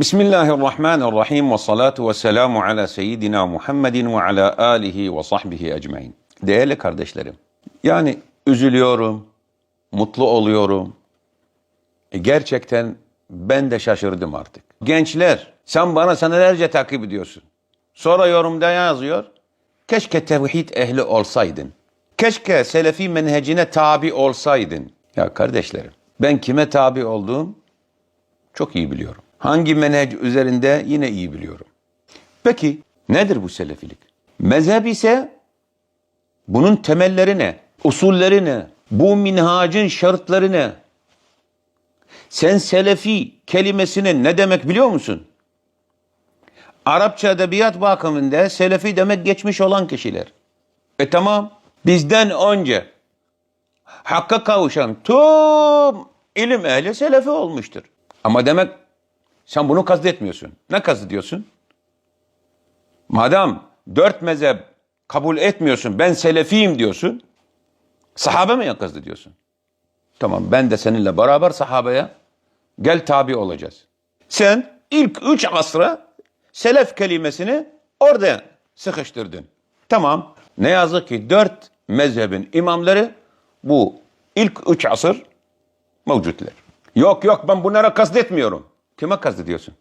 Bismillahirrahmanirrahim ve salatu ve selamu ala seyyidina Muhammedin ve ala alihi ve sahbihi ecmain. Değerli kardeşlerim, yani üzülüyorum, mutlu oluyorum. E, gerçekten ben de şaşırdım artık. Gençler, sen bana senelerce takip ediyorsun. Sonra yorumda yazıyor, keşke tevhid ehli olsaydın. Keşke selefi menhecine tabi olsaydın. Ya kardeşlerim, ben kime tabi olduğum çok iyi biliyorum. Hangi menhec üzerinde yine iyi biliyorum. Peki nedir bu selefilik? Mezhep ise bunun temelleri ne? Usulleri ne? Bu minhacın şartları ne? Sen selefi kelimesine ne demek biliyor musun? Arapça edebiyat bakımında selefi demek geçmiş olan kişiler. E tamam bizden önce hakka kavuşan tüm ilim ehli selefi olmuştur. Ama demek sen bunu kastetmiyorsun. Ne kastediyorsun? Madem dört mezhep kabul etmiyorsun, ben selefiyim diyorsun, sahabe mi kastediyorsun? Tamam ben de seninle beraber sahabeye gel tabi olacağız. Sen ilk üç asra selef kelimesini orada sıkıştırdın. Tamam. Ne yazık ki dört mezhebin imamları bu ilk üç asır mevcutlar. Yok yok ben bunlara kastetmiyorum. Kime kastediyorsun?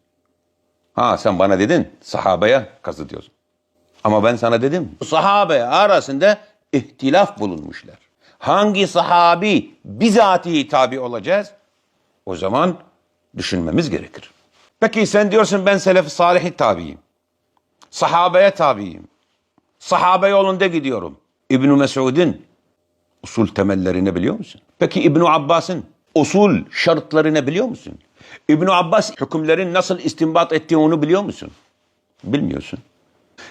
Ha sen bana dedin sahabeye kastediyorsun. Ama ben sana dedim sahabe arasında ihtilaf bulunmuşlar. Hangi sahabi bizatihi tabi olacağız? O zaman düşünmemiz gerekir. Peki sen diyorsun ben selef-i salihi tabiyim. Sahabeye tabiyim. Sahabe yolunda gidiyorum. İbn Mesud'un usul temellerini biliyor musun? Peki İbn Abbas'ın usul şartlarını biliyor musun? İbn Abbas hükümlerin nasıl istinbat ettiğini biliyor musun? Bilmiyorsun.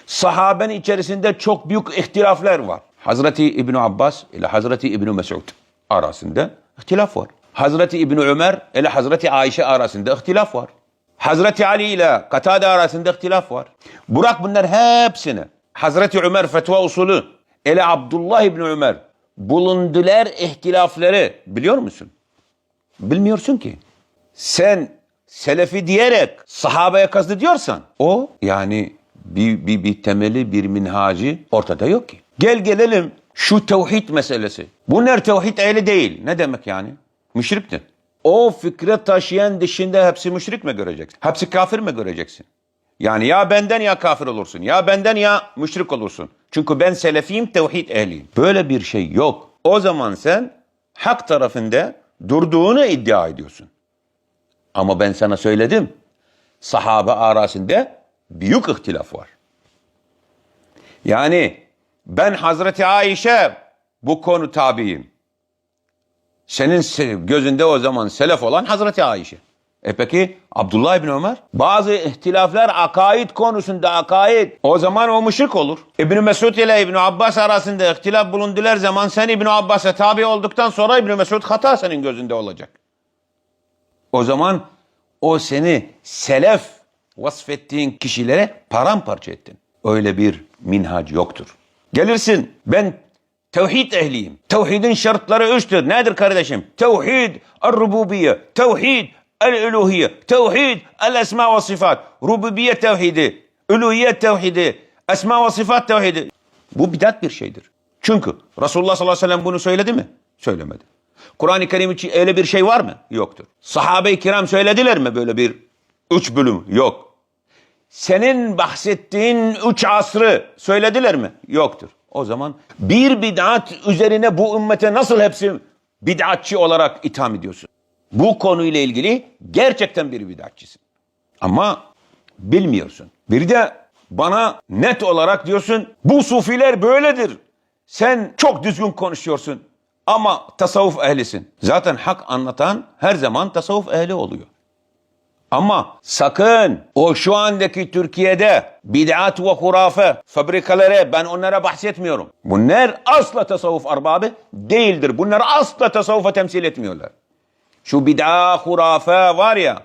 Sahabenin içerisinde çok büyük ihtilaflar var. Hazreti İbn Abbas ile Hazreti İbn Mesud arasında ihtilaf var. Hazreti İbn Ömer ile Hazreti Ayşe arasında ihtilaf var. Hazreti Ali ile Katade arasında ihtilaf var. Burak bunlar hepsini Hazreti Ömer fetva usulü ile Abdullah İbn Ömer bulundular ihtilafları biliyor musun? Bilmiyorsun ki. Sen selefi diyerek sahabeye kastediyorsan o yani bir, bir, bir temeli bir minhacı ortada yok ki. Gel gelelim şu tevhid meselesi. Bunlar tevhid ehli değil. Ne demek yani? Müşriktir. O fikre taşıyan dışında hepsi müşrik mi göreceksin? Hepsi kafir mi göreceksin? Yani ya benden ya kafir olursun. Ya benden ya müşrik olursun. Çünkü ben selefiyim, tevhid ehliyim. Böyle bir şey yok. O zaman sen hak tarafında durduğunu iddia ediyorsun. Ama ben sana söyledim. Sahabe arasında büyük ihtilaf var. Yani ben Hazreti Ayşe bu konu tabiyim. Senin gözünde o zaman selef olan Hazreti Ayşe. E peki Abdullah ibn Ömer? Bazı ihtilaflar akaid konusunda akaid. O zaman o müşrik olur. İbn Mesud ile İbn Abbas arasında ihtilaf bulundular zaman sen İbn Abbas'a tabi olduktan sonra İbn Mesud hata senin gözünde olacak. O zaman o seni selef vasfettiğin kişilere paramparça ettin. Öyle bir minhac yoktur. Gelirsin ben tevhid ehliyim. Tevhidin şartları üçtür. Nedir kardeşim? Tevhid el-rububiye, tevhid el-uluhiye, tevhid el-esma ve sıfat. Rububiye tevhidi, uluhiyet tevhidi, esma ve sıfat tevhidi. Bu bidat bir şeydir. Çünkü Resulullah sallallahu aleyhi ve sellem bunu söyledi mi? Söylemedi. Kur'an-ı Kerim için öyle bir şey var mı? Yoktur. Sahabe-i kiram söylediler mi böyle bir üç bölüm? Yok. Senin bahsettiğin üç asrı söylediler mi? Yoktur. O zaman bir bid'at üzerine bu ümmete nasıl hepsi bid'atçı olarak itham ediyorsun? Bu konuyla ilgili gerçekten bir bid'atçısın. Ama bilmiyorsun. Bir de bana net olarak diyorsun bu sufiler böyledir. Sen çok düzgün konuşuyorsun ama tasavvuf ehlisin. Zaten hak anlatan her zaman tasavvuf ehli oluyor. Ama sakın o şu andaki Türkiye'de bid'at ve hurafe fabrikaları ben onlara bahsetmiyorum. Bunlar asla tasavvuf arbabı değildir. Bunlar asla tasavvufa temsil etmiyorlar. Şu bid'a hurafe var ya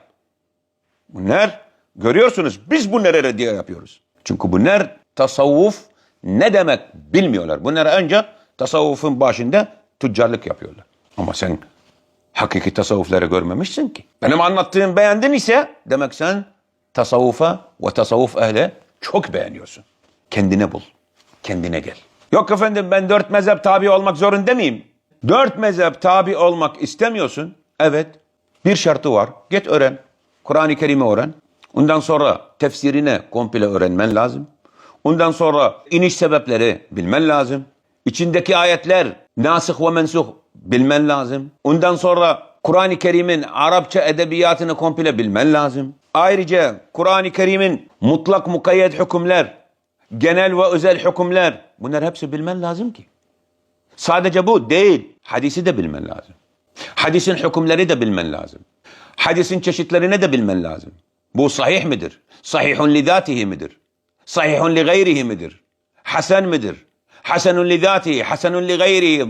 bunlar görüyorsunuz biz bunları reddiye yapıyoruz. Çünkü bunlar tasavvuf ne demek bilmiyorlar. Bunlar önce tasavvufun başında tüccarlık yapıyorlar. Ama sen hakiki tasavvufları görmemişsin ki. Benim anlattığım beğendin ise demek sen tasavvufa ve tasavvuf ehli çok beğeniyorsun. Kendine bul. Kendine gel. Yok efendim ben dört mezhep tabi olmak zorunda mıyım? Dört mezhep tabi olmak istemiyorsun. Evet. Bir şartı var. Git öğren. Kur'an-ı Kerim'i öğren. Ondan sonra tefsirine komple öğrenmen lazım. Ondan sonra iniş sebepleri bilmen lazım. İçindeki ayetler nasih ve mensuh bilmen lazım. Ondan sonra Kur'an-ı Kerim'in Arapça edebiyatını komple bilmen lazım. Ayrıca Kur'an-ı Kerim'in mutlak mukayyet hükümler, genel ve özel hükümler bunlar hepsi bilmen lazım ki. Sadece bu değil. Hadisi de bilmen lazım. Hadisin hükümleri de bilmen lazım. Hadisin çeşitlerini de bilmen lazım. Bu sahih midir? Sahihun li zatihi midir? Sahihun li gayrihi midir? Hasen midir? Hasenun li zatihi, hasenun li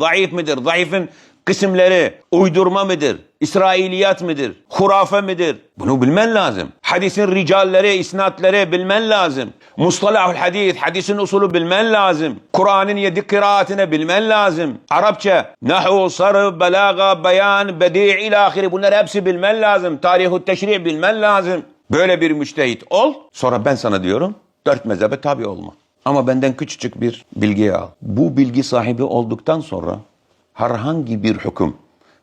zayıf midir? Zayıfın kısımları uydurma mıdır? İsrailiyat midir? Hurafe midir? Bunu bilmen lazım. Hadisin ricalleri, isnatları bilmen lazım. Mustalahul hadis, hadisin usulü bilmen lazım. Kur'an'ın yedi kıraatını bilmen lazım. Arapça, nahu, sarf, belaga, beyan, bedi' ila ahiri bunları hepsi bilmen lazım. Tarihu teşri' bilmen lazım. Böyle bir müştehit ol. Sonra ben sana diyorum dört mezhebe tabi olma. Ama benden küçücük bir bilgiyi al. Bu bilgi sahibi olduktan sonra herhangi bir hüküm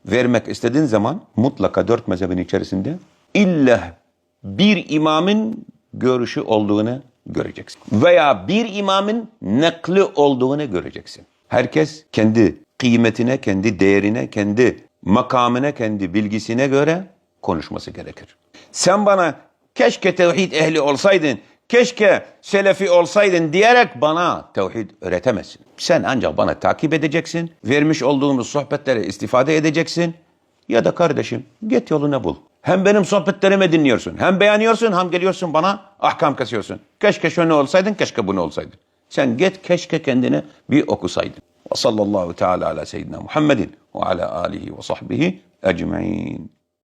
vermek istediğin zaman mutlaka dört mezhebin içerisinde illa bir imamın görüşü olduğunu göreceksin. Veya bir imamın nakli olduğunu göreceksin. Herkes kendi kıymetine, kendi değerine, kendi makamına, kendi bilgisine göre konuşması gerekir. Sen bana keşke tevhid ehli olsaydın, keşke selefi olsaydın diyerek bana tevhid öğretemezsin. Sen ancak bana takip edeceksin, vermiş olduğumuz sohbetlere istifade edeceksin ya da kardeşim git yoluna bul. Hem benim sohbetlerimi dinliyorsun, hem beğeniyorsun, hem geliyorsun bana ahkam kesiyorsun. Keşke şunu olsaydın, keşke bunu olsaydın. Sen git keşke kendine bir okusaydın. Ve sallallahu teala ala seyyidina Muhammedin ve ala alihi ve sahbihi ecmain.